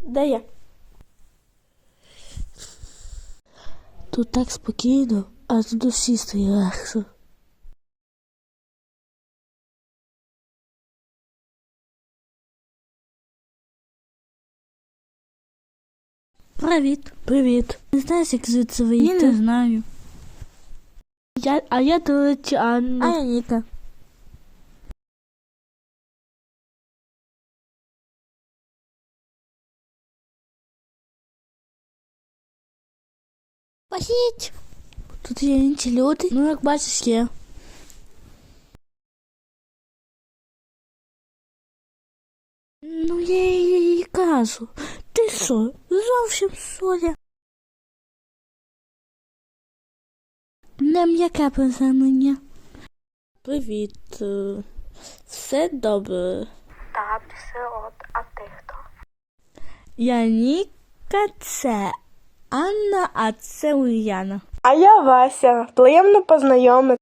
Де я? Тут так спокійно, а тут усі стає легше. Привіт. Привіт. Не знаєш, як звідси вийти? не знаю. Я, а я Анна. А я Ніка. Похіть. Тут є інші люди. Ну, як бачиш, є. Ну, я їй кажу. Ти що, зовсім соля? Не м'яке приземлення. Привіт. Все добре. Так, все от, а ти хто? Я Ніка, це Анна, а це Ульяна. А я Вася. Приємно познайомити.